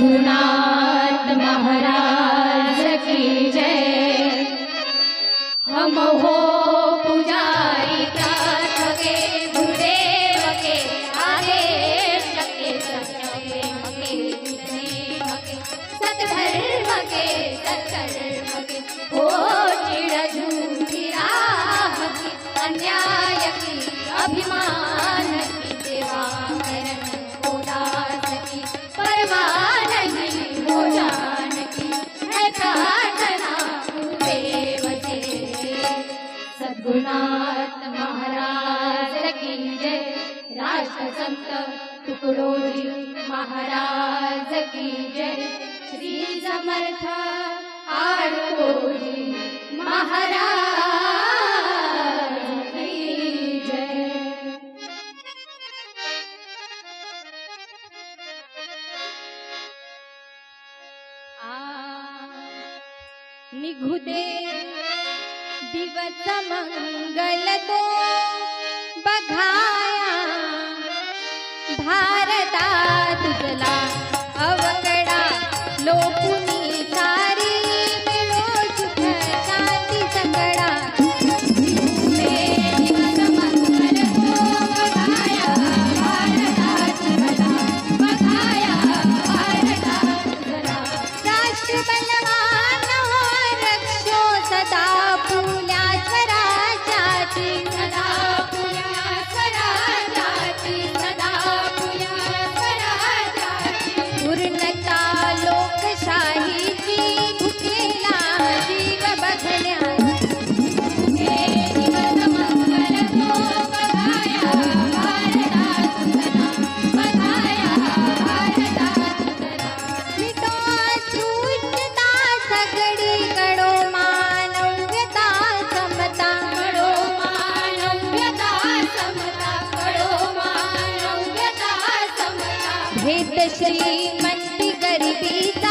Una. निघू दे दिवस मंगल तो बघाया भारता तुझला अवकडा लोक घेत श्रीमंत गरिबीचा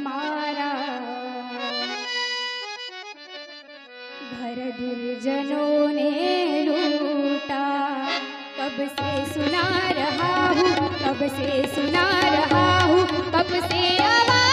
हमारा घर दुर्जनों ने लूटा। कब से सुना रहा हूँ कब से सुना रहा हूँ कब से आवाज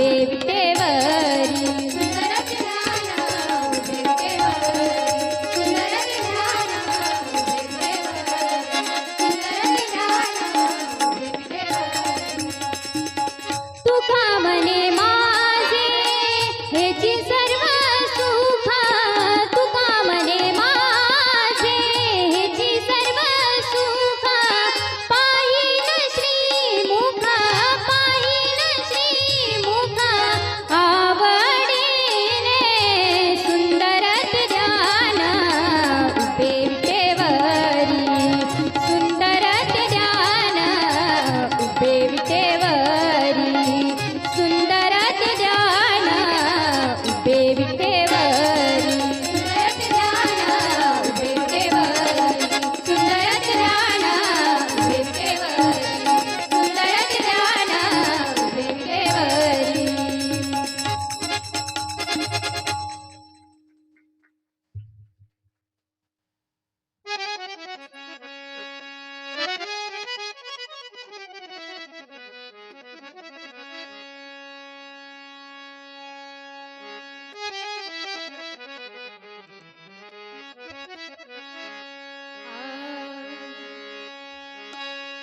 baby.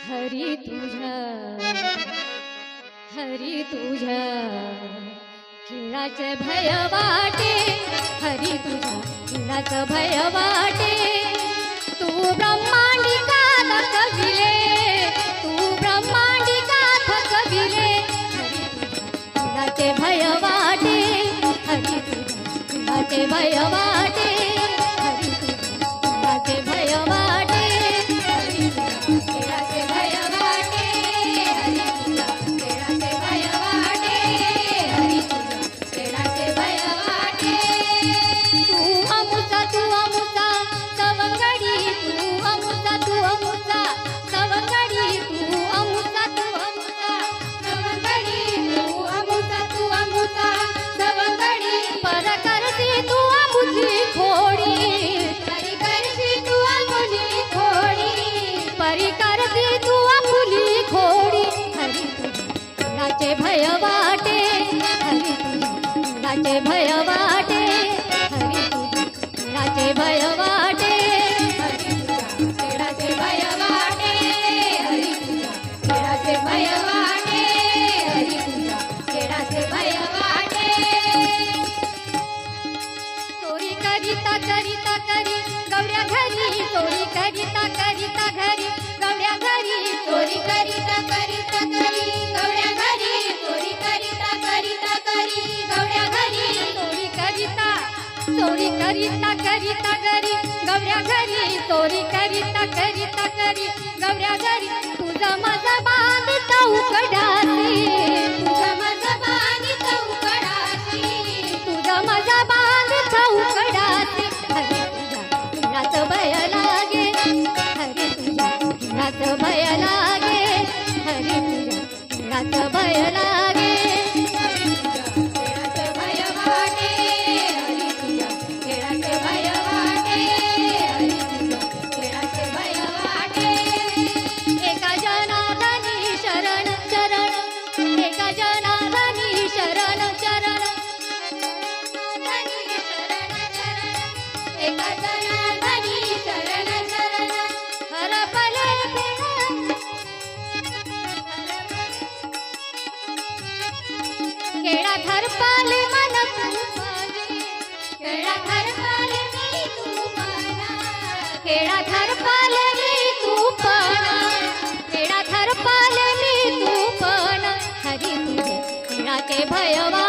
हरी तुझ्या हरी तुझ्या भय वाटे. हरी भय वाटे. तू ब्रह्मांडिका थकविले तू ब्रह्मांडिका थकविले भय वाटे. हरी तुझ्या भय वाटे. ভাইয়া चोरी करिता करिता घरी गवऱ्या घरी चोरी करिता करिता घरी गवऱ्या घरी तुझा माझा बांधता उकडासी तुझा माझा बांधता उकडासी तुझा माझा हरी तुझ्या भय लागे. हरी तुझ्या भय लागे. हरी तुझ्या 朋友也吧。